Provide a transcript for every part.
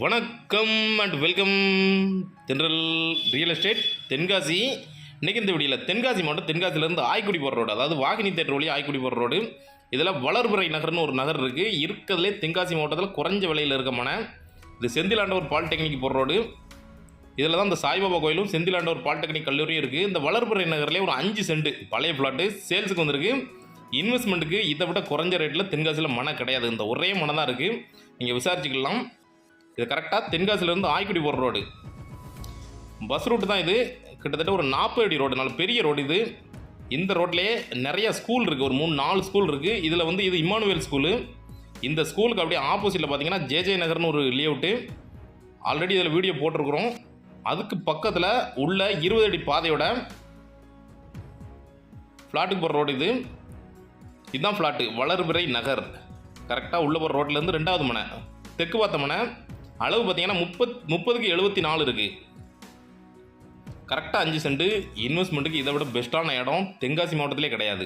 வணக்கம் and welcome Thendral real estate Tenkasi. இன்றைக்கி இந்த வீடியோவில் தென்காசி மாவட்டம் தென்காசிலேருந்து ஆய்க்குடி போகிற ரோடு அதாவது வாகினி தேட்டர் வழி ஆய்க்குடி போகிற ரோடு இதில் வளர்புரை நகர்னு ஒரு நகர் இருக்குது இருக்கிறதுலே தென்காசி மாவட்டத்தில் குறைஞ்ச விலையில் இருக்க மனை. இது செந்திலாண்டவர் பாலிடெக்னிக் போகிற ரோடு இதில் தான் இந்த சாய்பாபா கோயிலும் செந்திலாண்டவர் பாலிடெக்னிக் கல்லூரியும் இருக்குது இந்த வளர்புரை நகர்லேயே ஒரு அஞ்சு சென்ட் பழைய பிளாட்டு சேல்ஸுக்கு வந்திருக்கு. இன்வெஸ்ட்மெண்ட்டுக்கு இதை விட குறைஞ்ச ரேட்டில் தென்காசியில் மனை கிடையாது. இந்த ஒரே மனை தான் இருக்குது நீங்கள் விசாரிச்சுக்கலாம். இது கரெக்டாக தென்காசிலேருந்து ஆய்க்குடி போகிற ரோடு பஸ் ரூட்டு தான் இது. கிட்டத்தட்ட ஒரு நாற்பது அடி ரோடு நல்ல பெரிய ரோடு இது. இந்த ரோட்லேயே நிறைய ஸ்கூல் இருக்குது ஒரு மூணு நாலு ஸ்கூல் இருக்குது இதில் வந்து இது இம்மானுவேல் ஸ்கூலு இந்த ஸ்கூலுக்கு அப்படியே ஆப்போசிட்டில் பார்த்தீங்கன்னா ஜேஜே நகர்னு ஒரு லேஅவுட்டு ஆல்ரெடி இதில் வீடியோ போட்டிருக்கிறோம். அதுக்கு பக்கத்தில் உள்ள இருபது அடி பாதையோட ஃப்ளாட்டுக்கு போகிற ரோடு இது. இதுதான் ஃப்ளாட்டு வளர்பிறை நகர். கரெக்டாக உள்ள போகிற ரோட்லேருந்து ரெண்டாவது மனை. தெற்கு பார்த்த மனை. அளவு பார்த்தீங்கன்னா முப்பத் முப்பதுக்கு எழுபத்தி நாலு இருக்குது கரெக்டாக அஞ்சு செண்டு இன்வெஸ்ட்மெண்ட்டுக்கு இதை விட பெஸ்ட்டான இடம் தென்காசி மாவட்டத்திலே கிடையாது.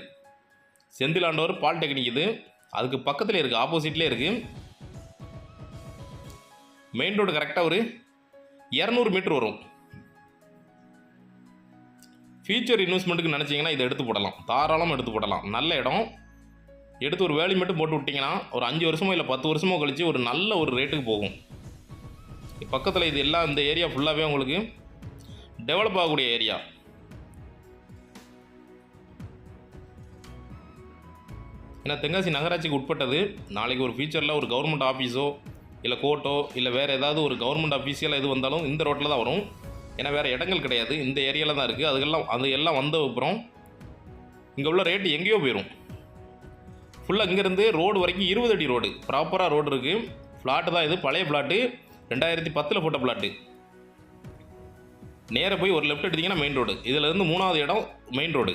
செந்திலாண்டவர் பாலிடெக்னிக் இது. அதுக்கு பக்கத்தில் இருக்குது ஆப்போசிட்லேயே இருக்குது மெயின் ரோடு கரெக்டாக ஒரு இரநூறு மீட்டர் வரும். ஃபியூச்சர் இன்வெஸ்ட்மெண்ட்டுக்கு நினச்சிங்கன்னா இதை எடுத்து போடலாம். தாராளமாக எடுத்து போடலாம். நல்ல இடம். எடுத்து ஒரு வேலி மட்டும் போட்டு விட்டிங்கன்னா ஒரு அஞ்சு வருஷமோ இல்லை பத்து வருஷமோ கழித்து ஒரு நல்ல ஒரு ரேட்டுக்கு போகும். பக்கத்தில் இது எல்லாம் இந்த ஏரியா ஃபுல்லாகவே உங்களுக்கு டெவலப் ஆகக்கூடிய ஏரியா ஏன்னா தென்காசி நகராட்சிக்கு உட்பட்டது நாளைக்கு ஒரு ஃபியூச்சரில் ஒரு கவர்மெண்ட் ஆஃபீஸோ இல்லை கோர்ட்டோ இல்லை வேறு ஏதாவது ஒரு கவர்மெண்ட் ஆஃபீஸியல் எது வந்தாலும் இந்த ரோட்டில் தான் வரும். ஏன்னா வேறு இடங்கள் கிடையாது. இந்த ஏரியாவில் தான் இருக்குது அதுக்கெல்லாம் அது எல்லாம் வந்த அப்புறம் இங்கே உள்ள ரேட்டு எங்கேயோ போயிடும் ஃபுல்லாக இங்கேருந்து ரோடு வரைக்கும் இருபது அடி ரோடு ப்ராப்பராக ரோடு இருக்குது ஃப்ளாட்டு தான் இது. பழைய ஃப்ளாட்டு ரெண்டாயிரத்தி பத்தில் போட்ட பிளாட்டு நேராக போய் ஒரு லெஃப்ட் எடுத்தீங்கன்னா மெயின் ரோடு இதில் இருந்து மூணாவது இடம் மெயின் ரோடு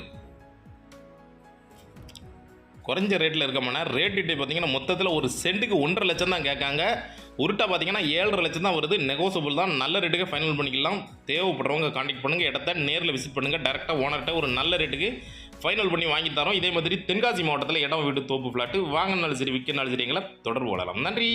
குறைஞ்ச ரேட்டில் இருக்கமானா ரேட் டீட்டெயில் பார்த்தீங்கன்னா மொத்தத்தில் ஒரு சென்ட்டுக்கு ஒன்றரை லட்சம் தான் கேட்காங்க. உருட்டா பார்த்தீங்கன்னா ஏழரை லட்சம் தான் வருது. நெகோசபிள் தான். நல்ல ரேட்டுக்கு ஃபைனல் பண்ணிக்கலாம். தேவைப்படுறவங்க காண்டாக்ட் பண்ணுங்கள் இடத்த நேரில் விசிட் பண்ணுங்கள் டேரெக்டாக ஓனர்கிட்ட ஒரு நல்ல ரேட்டுக்கு ஃபைனல் பண்ணி வாங்கி தரோம். இதே மாதிரி தென்காசி மாவட்டத்தில் இடம் வீடு தோப்பு ஃப்ளாட்டு வாங்கினாலும் சரி விற்கனாலும் சரி எங்களை தொடர்பு கொள்ளலாம். நன்றி.